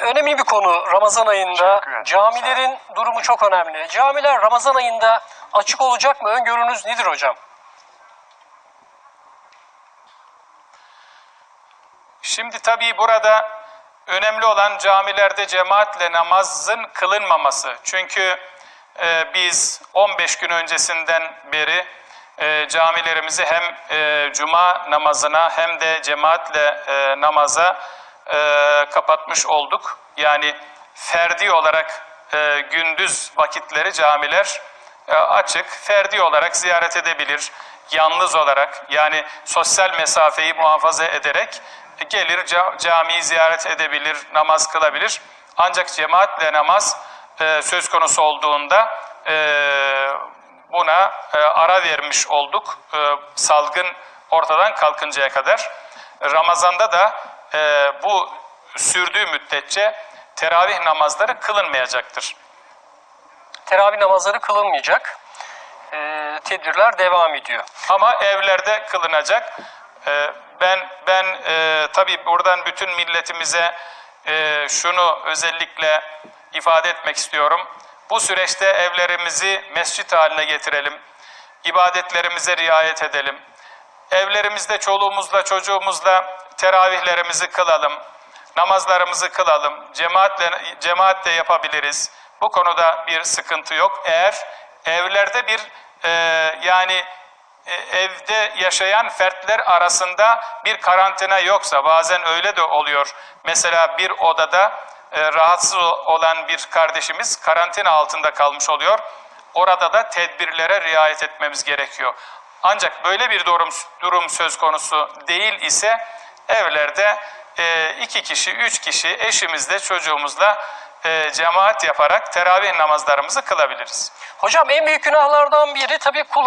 Önemli bir konu Ramazan ayında. Camilerin durumu çok önemli. Camiler Ramazan ayında açık olacak mı? Öngörünüz nedir hocam? Şimdi tabii burada önemli olan camilerde cemaatle namazın kılınmaması. Çünkü e, biz 15 gün öncesinden beri e, camilerimizi hem e, cuma namazına hem de cemaatle e, namaza e, kapatmış olduk. Yani ferdi olarak e, gündüz vakitleri camiler e, açık, ferdi olarak ziyaret edebilir. Yalnız olarak yani sosyal mesafeyi muhafaza ederek gelir ca- camiyi ziyaret edebilir, namaz kılabilir. Ancak cemaatle namaz e, söz konusu olduğunda e, buna e, ara vermiş olduk e, salgın ortadan kalkıncaya kadar. Ramazanda da e, bu sürdüğü müddetçe teravih namazları kılınmayacaktır. Teravih namazları kılınmayacak. Ee, tedbirler devam ediyor. Ama evlerde kılınacak. Ee, ben ben e, tabii buradan bütün milletimize e, şunu özellikle ifade etmek istiyorum. Bu süreçte evlerimizi mescit haline getirelim. İbadetlerimize riayet edelim. Evlerimizde çoluğumuzla çocuğumuzla teravihlerimizi kılalım. Namazlarımızı kılalım. Cemaatle, cemaatle yapabiliriz. Bu konuda bir sıkıntı yok. Eğer evlerde bir e, yani e, evde yaşayan fertler arasında bir karantina yoksa bazen öyle de oluyor. Mesela bir odada e, rahatsız olan bir kardeşimiz karantina altında kalmış oluyor. Orada da tedbirlere riayet etmemiz gerekiyor. Ancak böyle bir durum, durum söz konusu değil ise evlerde e, iki kişi, üç kişi eşimizle, çocuğumuzla e, cemaat yaparak teravih namazlarımızı kılabiliriz. Hocam en büyük günahlardan biri tabii kul